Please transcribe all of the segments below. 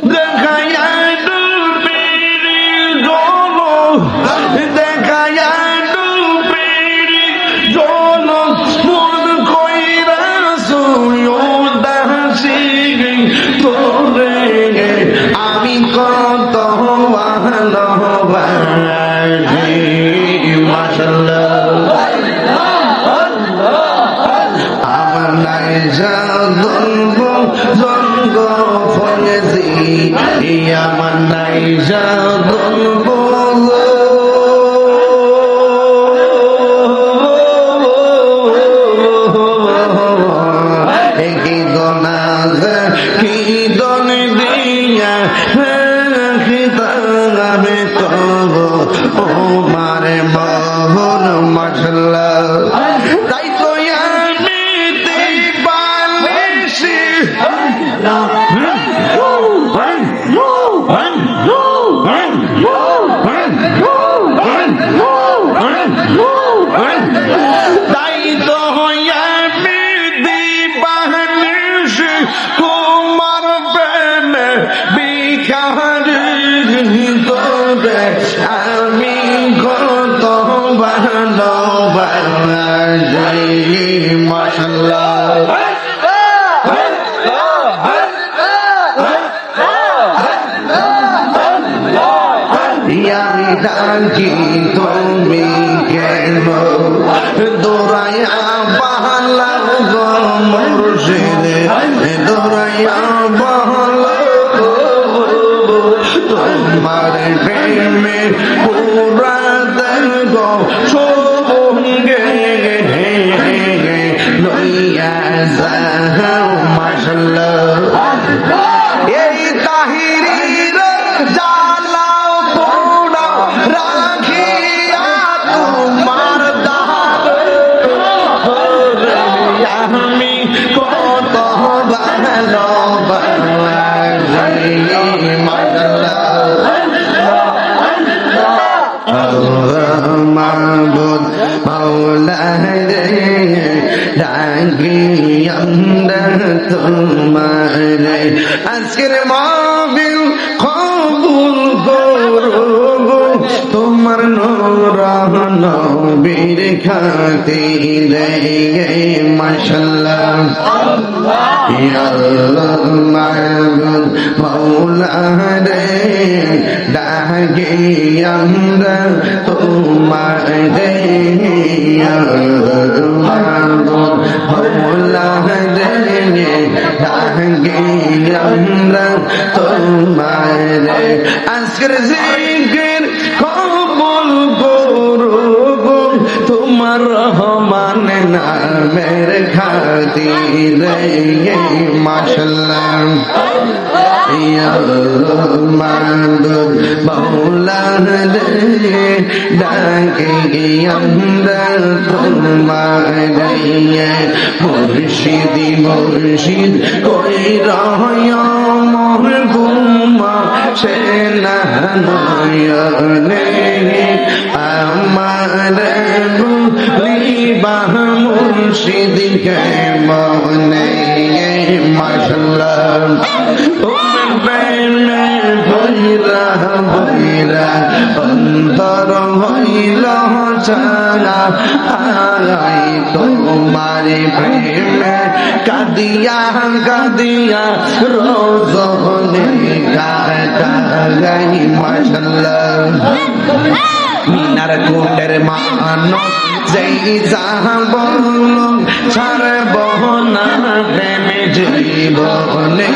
Dan. কি ডাকি তুমি কেন দৌড়াইয়া বাহালা গো মুর্শিদে দৌড়াইয়া বাহালা গো তোমার প্রেমে মাহবুদ মাওলা রে ডাকি আমরা নবীর খাতিরে মাশাল্লাহ আল্লাহ মাহবুব মাওলা রে ডাকি আমরা তোমার রে মাহবুব মাওলা রে ডাকি আমরা তোমার রে আজকের রহমান নামের খাতিরে মাশাল্লাহ। মাহবুব মৌলা রে ডাকে আমরা তোমার মুর্শিদি মুর্শিদ কই রহয়? মোর গুমা সে নয়নে আমার মাশাল্লাহ। তোমার প্রেমে ভৈরা ভৈরা অন্তর হইল ছাড়া আই তোমার প্রেমে কাদিয়া কাদিয়া গাই মাশাল্লাহ মিনার কোটের মানো যেই যাহা বলল ছাড়ব না প্রেমে জীবনে।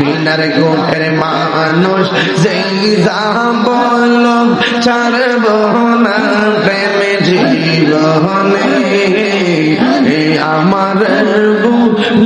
মিনার কোটের মানুষ যেই যাহা বলল ছাড়ব না প্রেমে জীবনে। আমার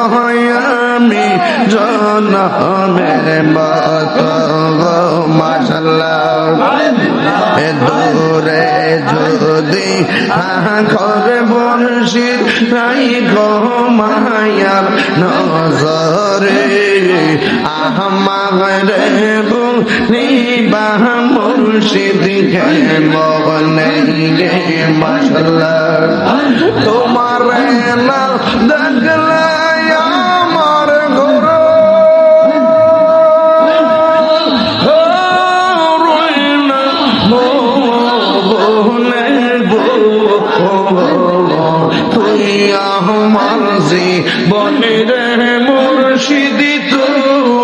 আমি জনমের মত মাসাল্লাহ দূরে যদি আখর বর্ষি তাই গো নজরে আহমারে নিবা মুর্শিদ কে মগনে গে মাসাল্লাহ তোমার দেখলে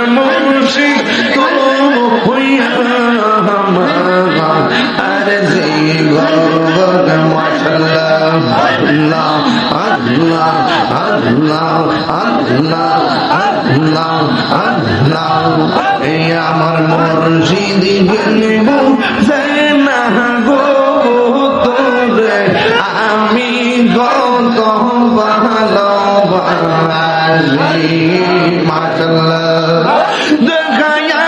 রহমুশি তুই আমার আর জীবন মাশাল্লাহ আল্লাহ আল্লাহ আল্লাহ আল্লাহ আল্লাহ আল্লাহ এই আমার মুর্শিদ গেলব না গো তোরে আমি গত ভালোবাসি মাশাল্লাহ দেখায়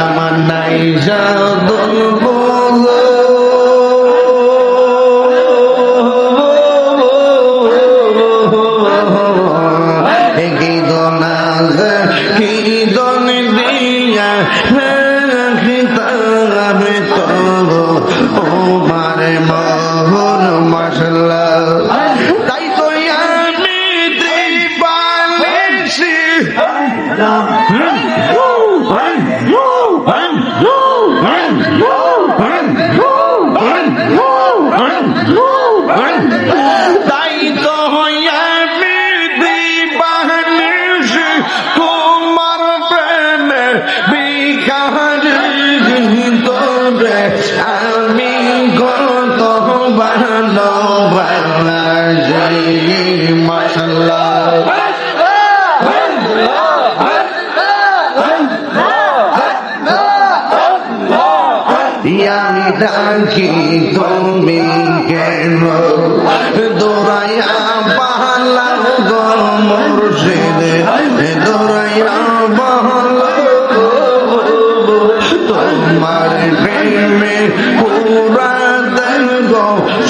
আমার নাই কিতাবে তো ও মারে মোহন মাসাল্লাহ ডাকি তুমি কেন দোরাইয়া বাহালা গো মুর্শিদ দৌড়াইয়া পালাম তোমার প্রেমে পুরা সবঙ্গে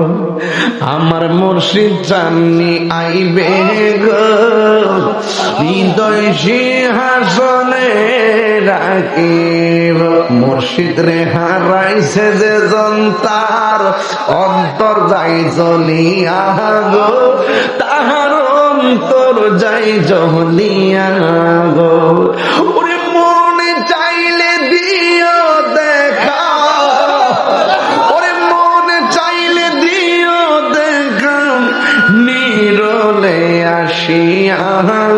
আমার মুর্শিদ চাননি আইবে গো। হৃদয় সিংহাসনে রাখিব। মুর্শিদ রে হারাইছে যে জন্তার, অন্তর যাই জলিয়া গো। তাহার অন্তর যাই জলিয়া গো। নিরলে আসিয়া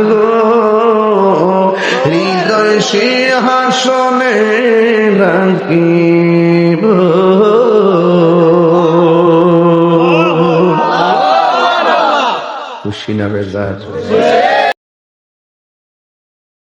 গো হৃদয় সিংহাসনে রাখিব। খুশি না বেজার?